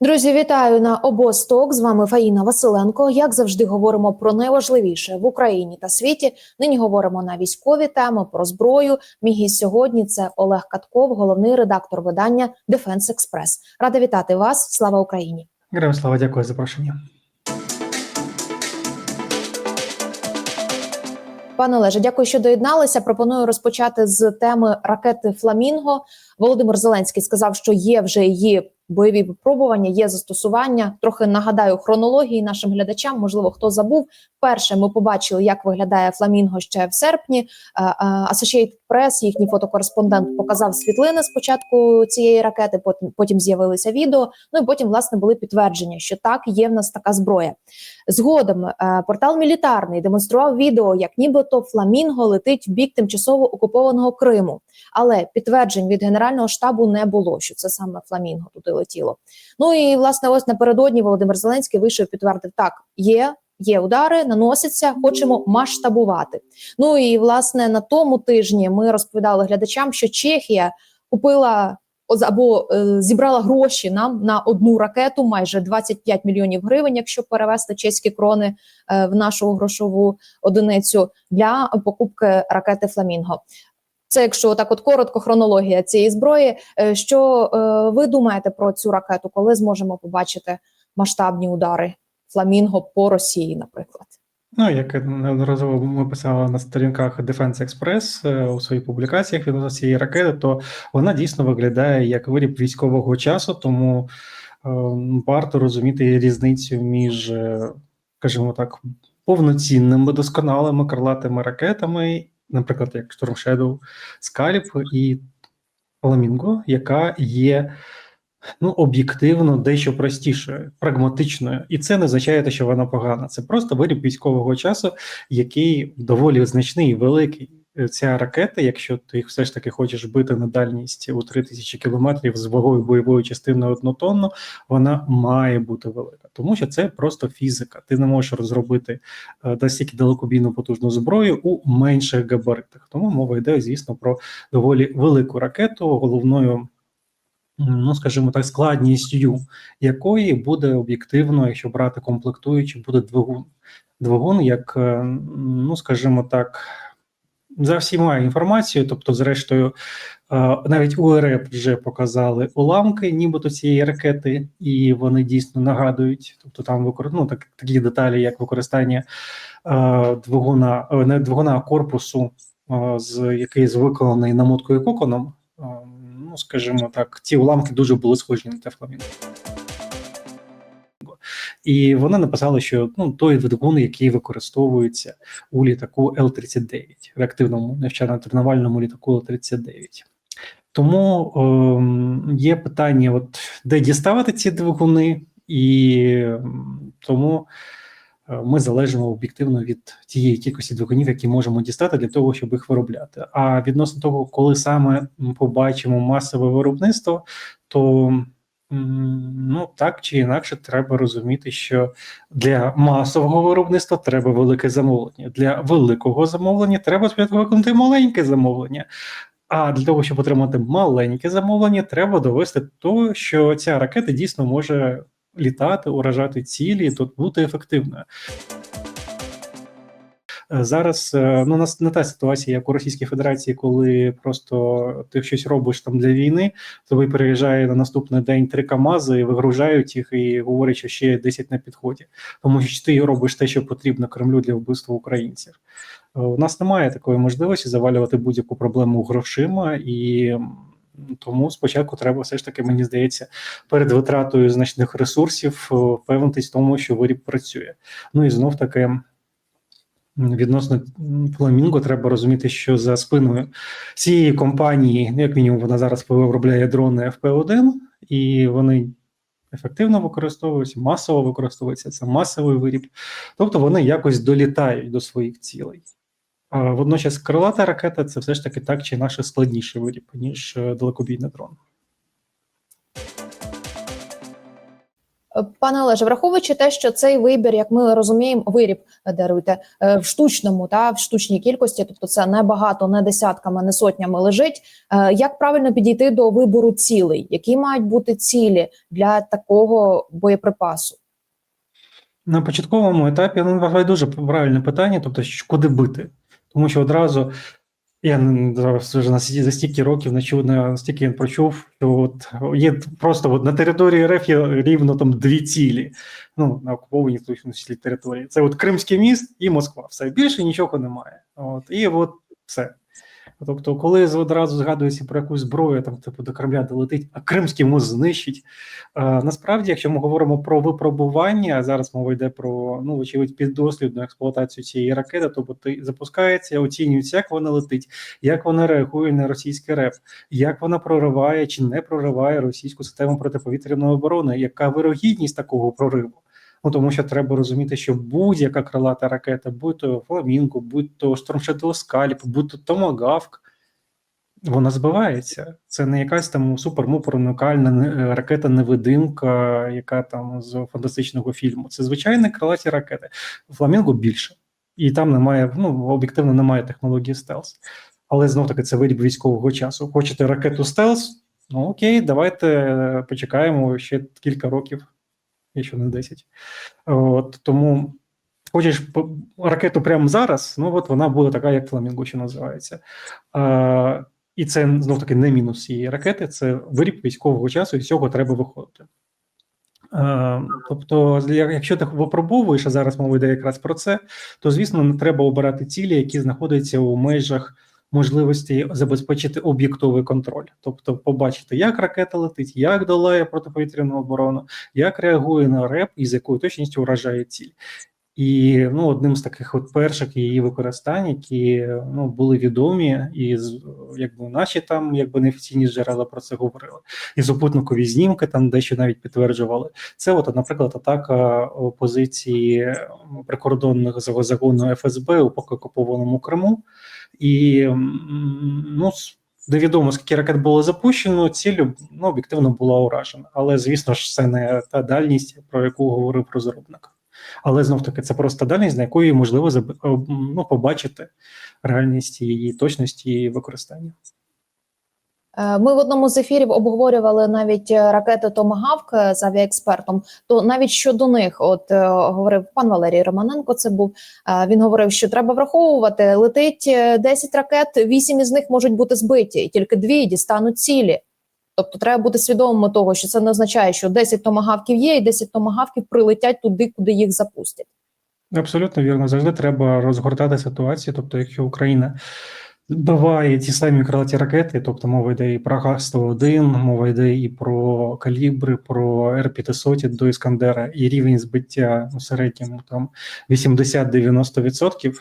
Друзі, вітаю на обосток. З вами Фаїна Василенко. Як завжди, говоримо про найважливіше в Україні та світі. Нині говоримо на військові теми про зброю. Мій гість сьогодні це Олег Катков, головний редактор видання Дефенс Експрес. Рада вітати вас. Слава Україні! Героям слава, дякую за запрошення. Пане Олеже, дякую, що доєдналися. Пропоную розпочати з теми ракети Фламінго. Володимир Зеленський сказав, що є вже її бойові випробування, є застосування. Трохи нагадаю хронології нашим глядачам. Можливо, хто забув. Перше ми побачили, як виглядає Фламінго ще в серпні. Associated Press, їхній фотокореспондент, показав світлини спочатку цієї ракети. Потім потім з'явилися відео. Ну і потім власне були підтвердження, що так є в нас така зброя. Згодом е, портал мілітарний демонстрував відео, як нібито Фламінго летить в бік тимчасово окупованого Криму. Але підтверджень від генерального штабу не було, що це саме Фламінго туди летіло. Ну і власне, ось напередодні Володимир Зеленський вийшов і підтвердив: так, є. Є удари, наносяться, хочемо масштабувати. Ну і власне на тому тижні ми розповідали глядачам, що Чехія купила або е, зібрала гроші нам на одну ракету, майже 25 мільйонів гривень, якщо перевести чеські крони е, в нашу грошову одиницю для покупки ракети Фламінго. Це якщо так, от коротко, хронологія цієї зброї. Е, Що е, ви думаєте про цю ракету, коли зможемо побачити масштабні удари Фламінго по Росії, наприклад? Ну, як неодноразово ми писали на сторінках Defense Express е, у своїх публікаціях відносно цієї ракети, то вона дійсно виглядає як виріб військового часу, тому е, варто розуміти різницю між, скажімо так, повноцінними досконалими крилатими ракетами, наприклад, як Storm Shadow, Scalp і Flamingo, яка є ну, об'єктивно дещо простішою, прагматичною, і це не означає, те, що вона погана. Це просто виріб військового часу, який доволі значний і великий. Ця ракета, якщо ти все ж таки хочеш бити на дальність у 3000 кілометрів з вагою бойової частини однотонну, вона має бути велика, тому що це просто фізика. Ти не можеш розробити е, настільки далекобійну потужну зброю у менших габаритах. Тому мова йде, звісно, про доволі велику ракету, головною ну скажімо так, складністю якої буде об'єктивно, якщо брати комплектуючі, буде двигун. Двигун, як, е, ну скажімо так, за всіма інформацією, тобто, зрештою, е, навіть у РФ вже показали уламки, нібито цієї ракети, і вони дійсно нагадують, тобто там викор... ну, так, такі деталі, як використання е, двигуна, не двигуна корпусу, з який виконаний намоткою коконом ну скажімо так, ці уламки дуже були схожі на те фламінго. І вони написали, що ну той двигун, який використовується у літаку Л-39, реактивному навчально-тренувальному літаку Л-39. Тому е, є питання, от де діставати ці двигуни, і тому Е, ми залежимо об'єктивно від тієї кількості двигунів, які можемо дістати для того, щоб їх виробляти. А відносно того, коли саме побачимо масове виробництво, то ну так чи інакше треба розуміти, що для масового виробництва треба велике замовлення. Для великого замовлення треба спочатку виконати маленьке замовлення. А для того, щоб отримати маленьке замовлення, треба довести то, що ця ракета дійсно може літати, уражати цілі, тут бути ефективною. Е, зараз е, ну нас не та ситуація, як у Російській Федерації, коли просто ти щось робиш там для війни, тобі переїжджає на наступний день три Камази, вигружають їх і говорять, що ще 10 на підході, тому що ти робиш те, що потрібно Кремлю для вбивства українців. Е, у нас немає такої можливості завалювати будь-яку проблему грошима і. Тому спочатку треба все ж таки, мені здається, перед витратою значних ресурсів впевнитись в тому, що виріб працює. Ну і знов таки. Відносно фламінго, треба розуміти, що за спиною цієї компанії, як мінімум, вона зараз виробляє дрони FP1, і вони ефективно використовуються, масово використовуються. Це масовий виріб, тобто вони якось долітають до своїх цілей. А Водночас крилата ракета це все ж таки так чи інакше складніший виріб, ніж далекобійний дрон. Пане Олеже, враховуючи те, що цей вибір, як ми розуміємо, виріб е, даруйте е, в штучному та в штучній кількості, тобто це не багато, не десятками, не сотнями лежить. Е, Як правильно підійти до вибору цілей? Які мають бути цілі для такого боєприпасу? На початковому етапі ну, вважаю дуже правильне питання, тобто, куди бити. Тому що одразу я зараз вже на за стільки років не чув, настільки він прочув, що от є просто от на території РФ є рівно там дві цілі, ну, на окупованій точно числі території. Це от Кримський міст і Москва. Все більше нічого немає. От, і от все. Тобто, коли одразу згадується про якусь зброю, там типу до Кремля долетить, а Кримський мост знищить. Е, насправді, якщо ми говоримо про випробування, а зараз мова йде про ну, очевидь, піддослідну експлуатацію цієї ракети, тобто ти запускається, оцінюється, як вона летить, як вона реагує на російський РЕП, як вона прориває чи не прориває російську систему протиповітряної оборони, яка вирогідність такого прориву. Ну тому що треба розуміти, що будь-яка крилата ракета, будь то Фламінго, будь то Storm Скальп, будь то Томагавк, вона збивається. Це не якась там супермупроникальна не- ракета невидимка, яка там з фантастичного фільму. Це звичайні крилаті ракети. Фламінго більше, і там немає, ну об'єктивно немає технології стелс. Але знов таки це виріб військового часу. Хочете ракету стелс? Ну окей, давайте е, почекаємо ще кілька років, якщо не 10. От тому. Хочеш ракету прямо зараз, ну от вона буде така, як Фламінго, що називається. А, і це знов таки не мінус цієї ракети, це виріб військового часу, і з цього треба виходити. Е, тобто, якщо ти випробовуєш, а зараз мова йде якраз про це, то звісно не треба обирати цілі, які знаходяться у межах можливості забезпечити об'єктовий контроль, тобто побачити, як ракета летить, як долає протиповітряну оборону, як реагує на РЕП і з якою точністю вражає ціль. І ну, одним з таких от перших її використань, які ну, були відомі, і якби наші там, якби неофіційні джерела про це говорили, і супутникові знімки там дещо навіть підтверджували. Це, от, наприклад, атака позиції прикордонних загону ФСБ у поки окупованому Криму, і ну. Невідомо, скільки ракет було запущено, ціль ну, об'єктивно була уражена. Але, звісно ж, це не та дальність, про яку говорив розробник. Але знов таки це просто дальність, на якої можливо заб- ну, побачити реальність її точності і використання. Е, Ми в одному з ефірів обговорювали навіть е, ракети Томагавк е, з авіаекспертом. То навіть щодо них, от е, говорив пан Валерій Романенко, це був е, він говорив, що треба враховувати. Летить е, 10 ракет, 8 із них можуть бути збиті, і тільки дві дістануть цілі. Тобто треба бути свідомим того, що це не означає, що 10 томагавків є, і 10 томагавків прилетять туди, куди їх запустять. Абсолютно вірно. Завжди треба розгортати ситуацію. Тобто, якщо Україна збиває ті самі крилаті ракети, тобто мова йде і про Га-101, мова йде і про калібри, про Р-500 до Іскандера, і рівень збиття у середньому там 80-90%,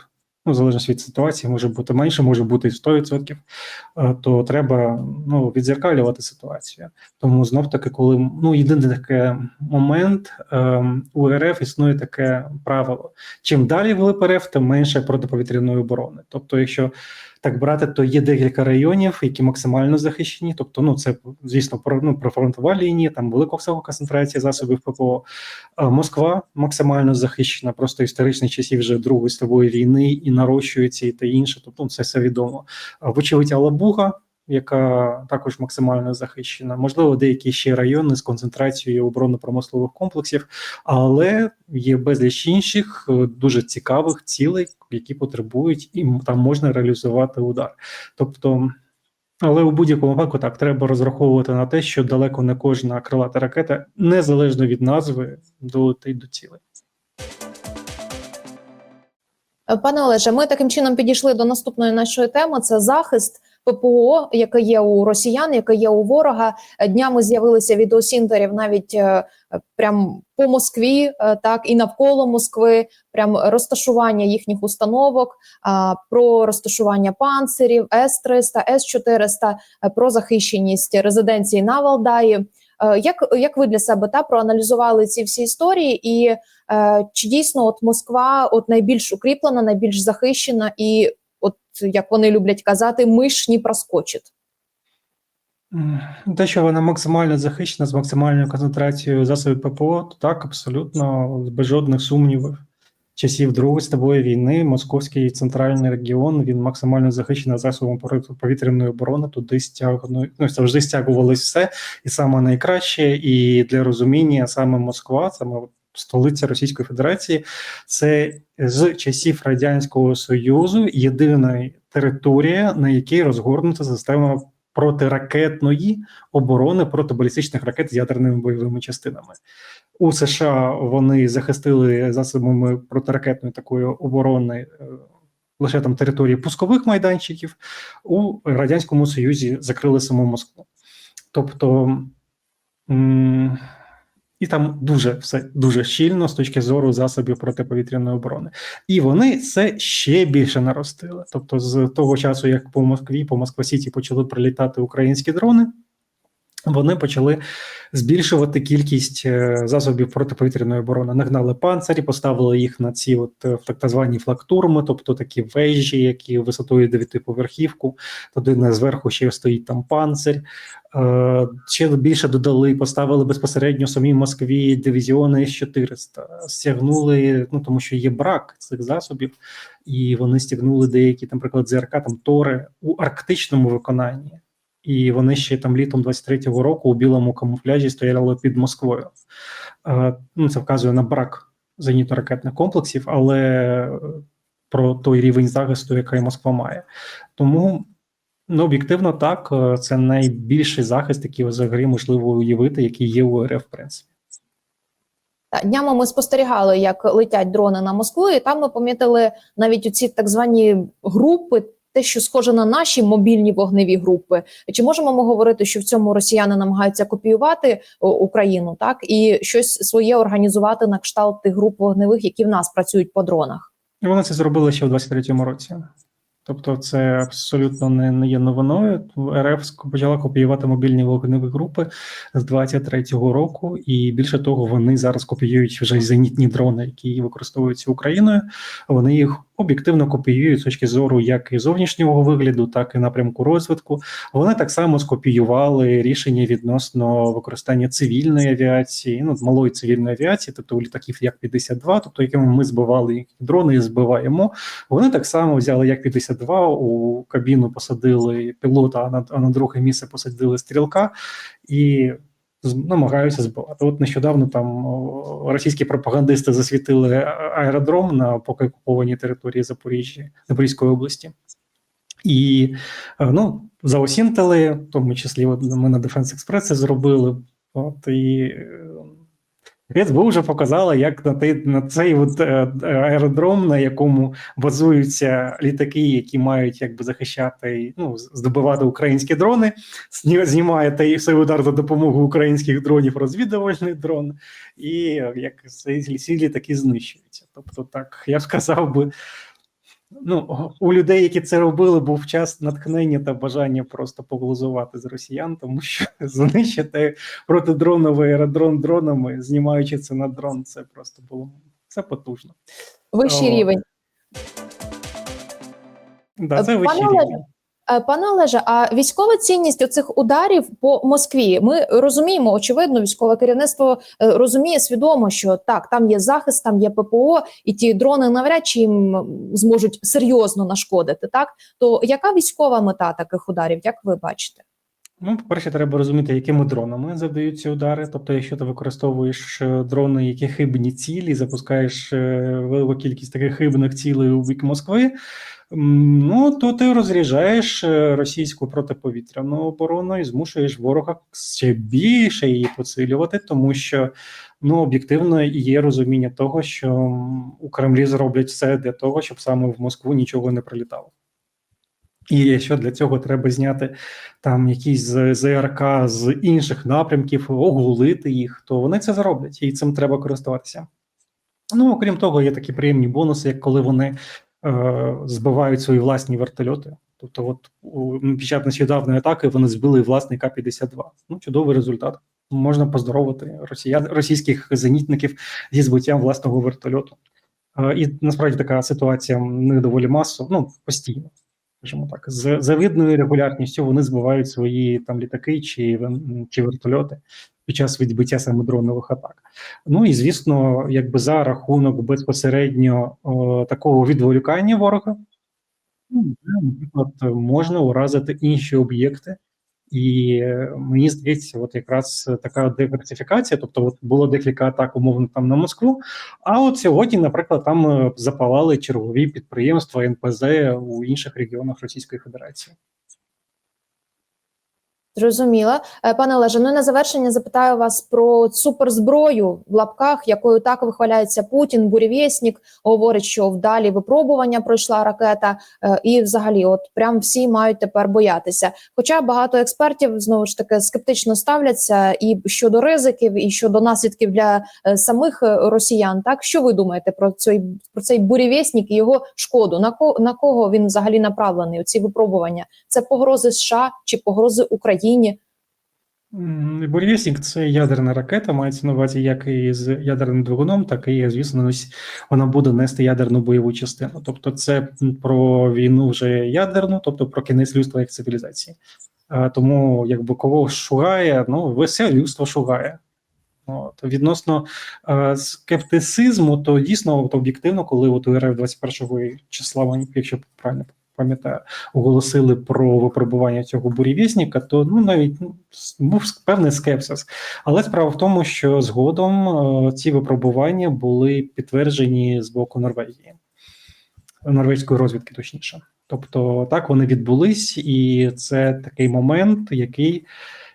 ну, залежно від ситуації, може бути менше, може бути і 100%, е, то треба ну, відзеркалювати ситуацію. Тому знов таки, коли ну єдиний такий момент ем, у РФ існує таке правило: чим далі в РФ, тим менше протиповітряної оборони. Тобто, якщо так брати, то є декілька районів, які максимально захищені. Тобто, ну це звісно про ну про фронтова лінія, там велика концентрація засобів ППО. Е, Москва максимально захищена, просто історичних часів вже Другої світової війни і нарощується і те інше. Тобто, ну, це все відомо. Е, Вочевидь, Алабуга, яка також максимально захищена. Можливо, деякі ще райони з концентрацією оборонно-промислових комплексів, але є безліч інших е, дуже цікавих цілей, які потребують, і там можна реалізувати удар. Тобто. Але у будь-якому випадку так треба розраховувати на те, що далеко не кожна крилата ракета, незалежно від назви, долетить до цілей. Пане Олеже, ми таким чином підійшли до наступної нашої теми: це захист ППО, яке є у росіян, яке є у ворога. Днями з'явилися відеосіндерів навіть е, прям по Москві, е, так і навколо Москви, прям розташування їхніх установок, про розташування панцирів, С-300, С-400, е, про захищеність резиденції на Валдаї. Е, Як, як ви для себе та проаналізували ці всі історії, і е, чи дійсно от Москва от найбільш укріплена, найбільш захищена, і як вони люблять казати, миш не проскочить? Те, що вона максимально захищена з максимальною концентрацією засобів ППО, то так, абсолютно, без жодних сумнівів. Часів Другої світової війни Московський центральний регіон він максимально захищений засобом повітряної оборони. Туди стягну, ну, завжди стягувалось все, і саме найкраще. І для розуміння саме Москва, саме столиця Російської Федерації, це з часів Радянського Союзу єдина територія, на якій розгорнута система протиракетної оборони проти балістичних ракет з ядерними бойовими частинами. У США вони захистили засобами протиракетної такої оборони е, лише там території пускових майданчиків, у Радянському Союзі закрили саму Москву. Тобто і там дуже все дуже щільно з точки зору засобів протиповітряної оборони. І вони це ще більше наростили. Тобто, з того часу, як по Москві, по Москва Сіті почали прилітати українські дрони, вони почали збільшувати кількість е, засобів протиповітряної оборони. Нагнали панцирі, поставили їх на ці от е, так звані флактурми, тобто такі вежі, які висотою дев'ятиповерхівку. Туди зверху ще стоїть там панцир. Е, Ще більше додали, поставили безпосередньо самій Москві дивізіони С-400, стягнули, ну тому що є брак цих засобів, і вони стягнули деякі, наприклад, ЗРК, там Тори у арктичному виконанні і вони ще там літом 23-го року у білому камуфляжі стояли під Москвою. Е, ну, Це вказує на брак зенітно-ракетних комплексів, але про той рівень захисту, який Москва має. Тому ну, об'єктивно так, е, це найбільший захист, який взагалі можливо уявити, який є у РФ, в принципі. Днями ми спостерігали, як летять дрони на Москву, і там ми помітили навіть у ці так звані групи те, що схоже на наші мобільні вогневі групи. Чи можемо ми говорити, що в цьому росіяни намагаються копіювати Україну, так і щось своє організувати на кшталт тих груп вогневих, які в нас працюють по дронах? І вони це зробили ще в 23-му році. Тобто, це абсолютно не, не є новиною. РФ почала копіювати мобільні вогневі групи з 23-го року, і більше того, вони зараз копіюють вже зенітні дрони, які використовуються Україною. Вони їх об'єктивно копіюють з точки зору як і зовнішнього вигляду, так і напрямку розвитку. Вони так само скопіювали рішення відносно використання цивільної авіації, ну малої цивільної авіації, тобто літаків як 52 тобто якими ми збивали дрони і збиваємо. Вони так само взяли як 52 у кабіну посадили пілота, а на, а на друге місце посадили стрілка і намагаються збивати. От нещодавно там російські пропагандисти засвітили аеродром на поки окупованій території Запоріжжя Запорізької області. І ну, заосінтили, в тому числі от ми на Defense Express це зробили. От і СБУ вже показала, як на той, на цей от е, аеродром, на якому базуються літаки, які мають якби захищати ну здобувати українські дрони, знімає той цей удар за допомогою українських дронів, розвідувальний дрон, і як ці літаки знищуються. Тобто, так я б сказав би. Ну, у людей, які це робили, був час натхнення та бажання просто поглузувати з росіян, тому що знищити протидроновий аеродрон дронами, знімаючи це на дрон, це просто було це потужно. Вищий О. рівень. Да, це вищий рівень. Пане Олеже, а військова цінність оцих ударів по Москві? Ми розуміємо, очевидно, військове керівництво е, розуміє свідомо, що так, там є захист, там є ППО, і ті дрони навряд чи їм зможуть серйозно нашкодити. Так то яка військова мета таких ударів? Як ви бачите? Ну, по-перше, треба розуміти, якими дронами завдаються удари. Тобто, якщо ти використовуєш е, дрони, які хибні цілі, запускаєш е, велику кількість таких хибних цілей у бік Москви. Ну, то ти розряджаєш е, російську протиповітряну оборону і змушуєш ворога ще більше її посилювати, тому що ну об'єктивно є розуміння того, що у Кремлі зроблять все для того, щоб саме в Москву нічого не прилітало. І якщо для цього треба зняти там якісь ЗРК з інших напрямків, оголити їх, то вони це зроблять, і цим треба користуватися. Ну окрім того, є такі приємні бонуси, як коли вони е, збивають свої власні вертольоти. Тобто, от під час нещодавної атаки вони збили власний К-52. Ну, чудовий результат. Можна поздоровити росіян російських зенітників зі збиттям власного вертольоту. Е, і насправді така ситуація не доволі масово, ну постійно. скажімо так, з завидною регулярністю вони збивають свої там літаки чи, чи вертольоти під час відбиття саме дронових атак. Ну і звісно, якби за рахунок безпосередньо о, такого відволікання ворога, ну, наприклад, можна уразити інші об'єкти. І мені здається, от якраз така диверсифікація, тобто от було декілька атак, умовно там на Москву. А от сьогодні, наприклад, там е, запалали чергові підприємства НПЗ у інших регіонах Російської Федерації. Зрозуміла. Е, Пане Олеже, ну на завершення запитаю вас про суперзброю в лапках, якою так вихваляється Путін. Бурєвєснік говорить, що вдалі випробування пройшла ракета, е, і взагалі, от прям всі мають тепер боятися. Хоча багато експертів знову ж таки скептично ставляться і щодо ризиків, і щодо наслідків для е, самих росіян. Так що ви думаєте про цей про цей бурєвєснік і його шкоду? На кого на кого він взагалі направлений? Ці випробування? Це погрози США чи погрози Україні? М, це ядерна ракета, мається на увазі як і з ядерним двигуном, так і, звісно, вона буде нести ядерну бойову частину. Тобто, це про війну вже ядерну, тобто про кінець людства як цивілізації. А, Тому, якби кого шугає, ну все людство шугає. От, відносно е, скептицизму, то дійсно от, об'єктивно, коли от у РФ 21 числа, якщо правильно пам'ятаю, оголосили про випробування цього бурєвєсника, то ну навіть ну, був певний скепсис. Але справа в тому, що згодом е, ці випробування були підтверджені з боку Норвегії, норвезької розвідки, точніше. Тобто, так вони відбулись, і це такий момент, який.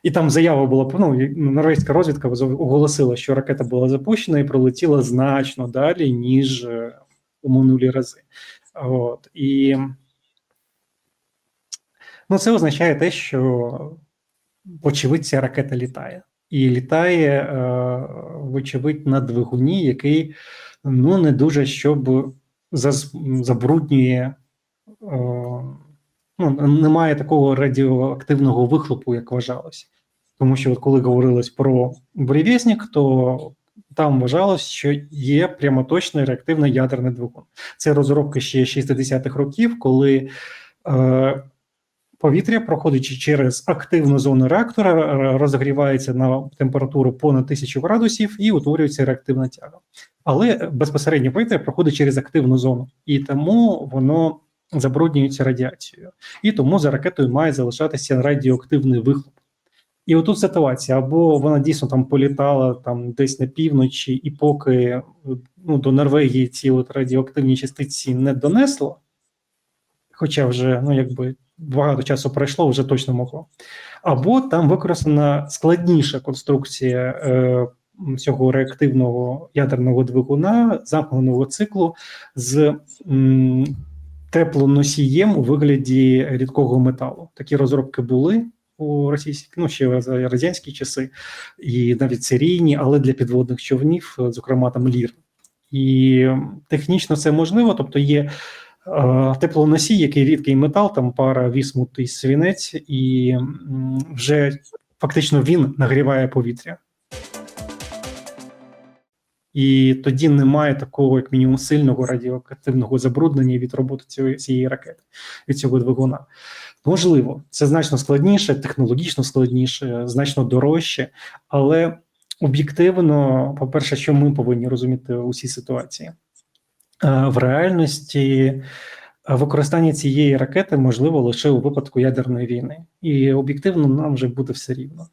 І там заява була ну, норвезька розвідка оголосила, що ракета була запущена і пролетіла значно далі, ніж е, у минулі рази. От і ну, це означає те, що вочевидь ця ракета літає. І літає, е, вочевидь, на двигуні, який ну не дуже щоб забруднює. е, Ну, немає такого радіоактивного вихлопу, як вважалось. Тому що, коли говорилось про бурєвєснік, то там вважалось, що є прямоточний реактивний ядерний двигун. Це розробки ще 60-х років, коли е, повітря, проходячи через активну зону реактора, р- розігрівається на температуру понад 1000 градусів і утворюється реактивна тяга. Але безпосередньо повітря проходить через активну зону, і тому воно забруднюється радіацією. І тому за ракетою має залишатися радіоактивний вихлоп. І отут ситуація: або вона дійсно там політала там десь на півночі, і поки ну, до Норвегії ці от радіоактивні частиці не донесло, хоча вже ну якби багато часу пройшло, вже точно могло. Або там використана складніша конструкція е, цього реактивного ядерного двигуна замкненого циклу з м, теплоносієм у вигляді рідкого металу. Такі розробки були у російській, ну ще за радянські часи, і навіть серійні, але для підводних човнів, зокрема там лір. І технічно це можливо, тобто є теплоносій, який рідкий метал, там пара вісмут і свінець, і вже фактично він нагріває повітря. І тоді немає такого, як мінімум, сильного радіоактивного забруднення від роботи цієї, цієї ракети, від цього двигуна. Можливо, це значно складніше, технологічно складніше, значно дорожче, але об'єктивно, по-перше, що ми повинні розуміти у цій ситуації, Е, в реальності е, використання цієї ракети можливо лише у випадку ядерної війни, і об'єктивно нам вже буде все рівно.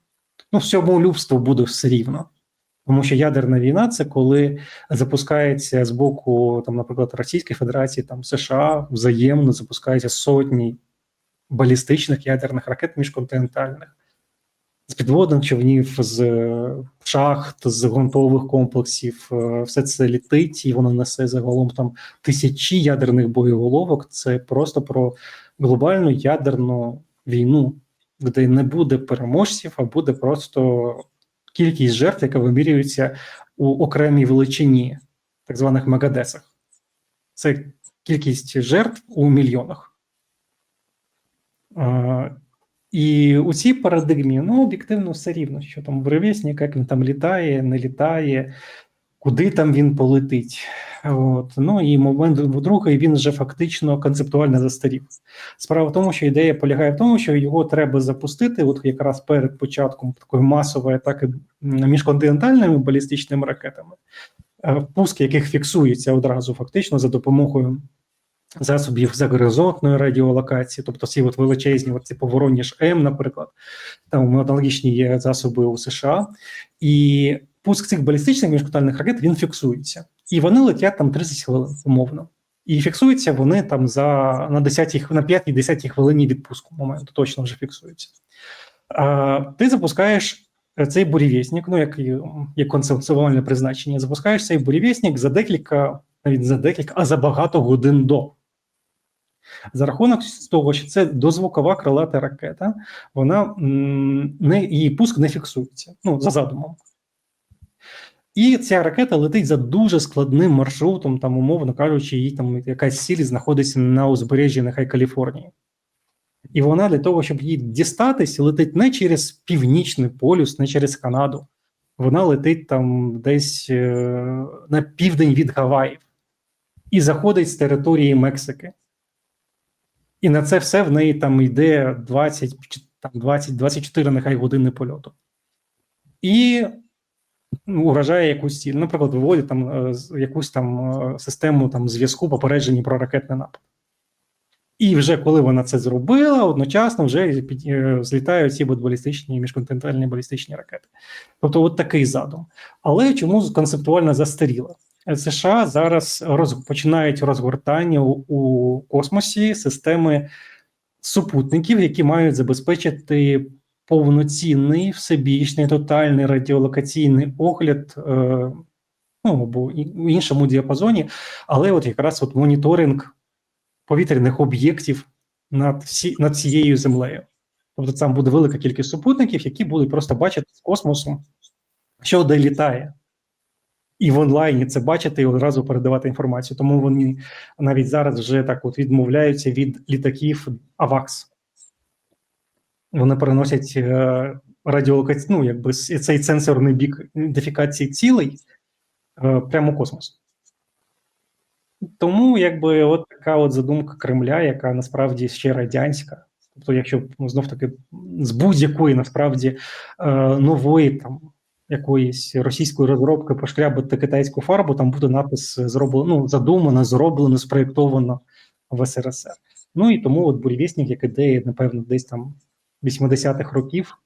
Ну, всьому людству буде все рівно. Тому що ядерна війна це коли запускається з боку, там, наприклад, Російської Федерації, там США взаємно запускаються сотні балістичних ядерних ракет міжконтинентальних, з підводних човнів, з е, шахт, з ґрунтових комплексів. Е, Все це літить, і воно несе загалом там тисячі ядерних боєголовок. Це просто про глобальну ядерну війну, де не буде переможців, а буде просто кількість жертв, яка вимірюється у окремій величині, так званих мегадесах. Це кількість жертв у мільйонах. І у цій парадигмі ну, об'єктивно все рівно, що там буревісник, як він там літає, не літає. куди там він полетить. От. Ну і момент другий він вже фактично концептуально застарів. Справа в тому, що ідея полягає в тому, що його треба запустити, от якраз перед початком такої масової атаки міжконтинентальними балістичними ракетами, е, пуск яких фіксується одразу фактично за допомогою засобів загоризонтної радіолокації, тобто ці от величезні, от ці поворонні ж М, наприклад, там аналогічні є засоби у США, і пуск цих балістичних міжконтинентальних ракет він фіксується, і вони летять там 30 хвилин умовно. І фіксуються вони там за на 10 на 5-10 хвилині відпуску моменту, точно вже фіксуються. А, ти запускаєш е, цей бурєвісник, ну як, як концептуальне призначення, запускаєш цей бурєвісник за декілька, навіть за декілька, а за багато годин до. За рахунок того, що це дозвукова крилата ракета, вона не її пуск не фіксується. Ну, за задумом. І ця ракета летить за дуже складним маршрутом, там, умовно кажучи, їй там якась ціль знаходиться на узбережжі, нехай Каліфорнії. І вона для того, щоб її дістатись, летить не через північний полюс, не через Канаду. Вона летить там десь е, на південь від Гаваїв і заходить з території Мексики. І на це все в неї там йде 20, чи там 20 24 нехай години польоту. І ну, уражає якусь ціль. Наприклад, виводить там е, якусь там е, систему там, зв'язку попередження про ракетний напад. І вже коли вона це зробила, одночасно вже е, злітають ці балістичні міжконтинентальні балістичні ракети. Тобто, от такий задум. Але чому концептуально застаріла? США зараз роз, починають розгортання у, у космосі системи супутників, які мають забезпечити повноцінний, всебічний, тотальний радіолокаційний огляд. Е, ну або в іншому діапазоні, але от якраз от моніторинг повітряних об'єктів над, всі, над цією землею. Тобто там буде велика кількість супутників, які будуть просто бачити з космосу, що де літає. І в онлайні це бачити і одразу передавати інформацію. Тому вони навіть зараз вже так от відмовляються від літаків AVAX. Вони переносять е, радіолокацію, ну, якби цей сенсорний бік ідентифікації цілей е, прямо у космос. Тому якби от така от задумка Кремля, яка насправді ще радянська. Тобто, якщо ну, знов таки з будь-якої насправді е, нової там якоїсь російської розробки пошкрябати китайську фарбу, там буде напис зроблено, ну, задумано, зроблено, спроєктовано в СРСР. Ну і тому от бурєвісник, як ідея, напевно, десь там 80-х років.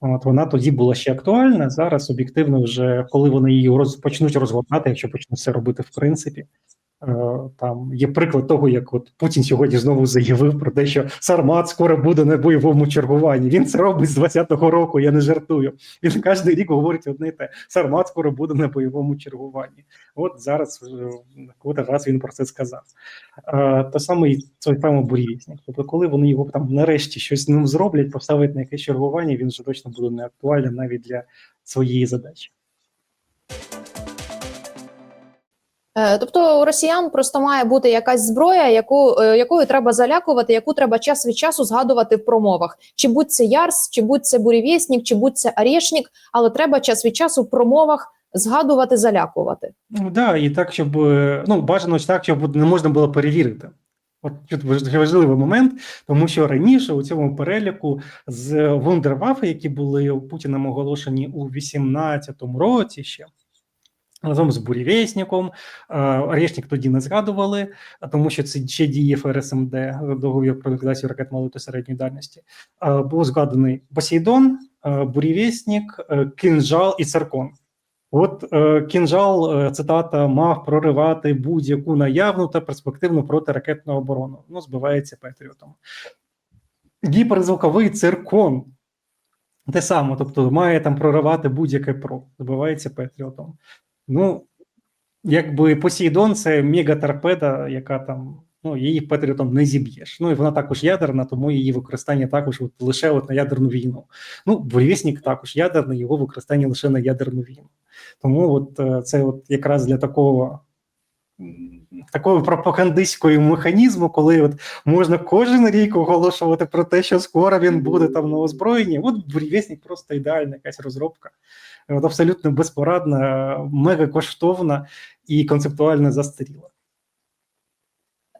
От вона тоді була ще актуальна. Зараз об'єктивно, вже коли вони її роз, почнуть розгортати, якщо почнуть це робити в принципі. Е, Там є приклад того, як от Путін сьогодні знову заявив про те, що Сармат скоро буде на бойовому чергуванні. Він це робить з 20-го року. Я не жартую. Він кожен рік говорить одне й те: Сармат скоро буде на бойовому чергуванні. От зараз е, коли раз він про це сказав. Те саме і цей самий бурєвісник. Тобто, коли вони його там нарешті щось з ним зроблять, поставить на якесь чергування, він вже точно буде не актуальним навіть для своєї задачі. Тобто у росіян просто має бути якась зброя, яку е, якою треба залякувати, яку треба час від часу згадувати в промовах. Чи будь це Ярс, чи будь це бурєвєснік, чи будь це Арєшнік, але треба час від часу в промовах згадувати, залякувати. Ну да, і так, щоб е, ну бажано так, щоб не можна було перевірити. От тут важ- важливий момент, тому що раніше у цьому переліку з вундервафи, які були Путіним оголошені у 18-му році ще. Разом з бурєвєсніком, Орешник тоді не згадували, тому що це ще діє ФРСМД, договір про ліквідацію ракет малої та середньої дальності. Е, Був згаданий Посейдон, е, бурєвєснік, е, Кінжал і Циркон. От е, кінжал, е, цитата, мав проривати будь-яку наявну та перспективну протиракетну оборону. Ну, збивається Петріотом. Гіперзвуковий циркон. Те саме, тобто має там проривати будь-яке про, збивається Петріотом. Ну, якби Посейдон це мегаторпеда, яка там, ну, її Петріотом не зіб'єш. Ну і вона також ядерна, тому її використання також от, лише от на ядерну війну. Ну, буревісник також ядерний, його використання лише на ядерну війну. Тому от е, це от якраз для такого. Такого пропагандистського механізму, коли от можна кожен рік оголошувати про те, що скоро він буде там на озброєнні. От бурєвісник просто ідеальна якась розробка. от абсолютно безпорадна, мега коштовна і концептуально застаріла.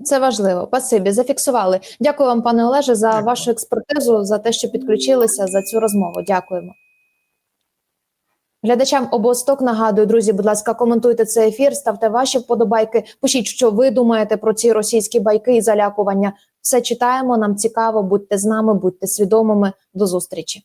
Це важливо. Спасибі, зафіксували. Дякую вам, пане Олеже, за Дякую. вашу експертизу, за те, що підключилися за цю розмову. Дякуємо. Глядачам обосток нагадую, друзі, будь ласка, коментуйте цей ефір, ставте ваші вподобайки. Пишіть, що ви думаєте про ці російські байки і залякування. Все читаємо. Нам цікаво. Будьте з нами, будьте свідомими. До зустрічі.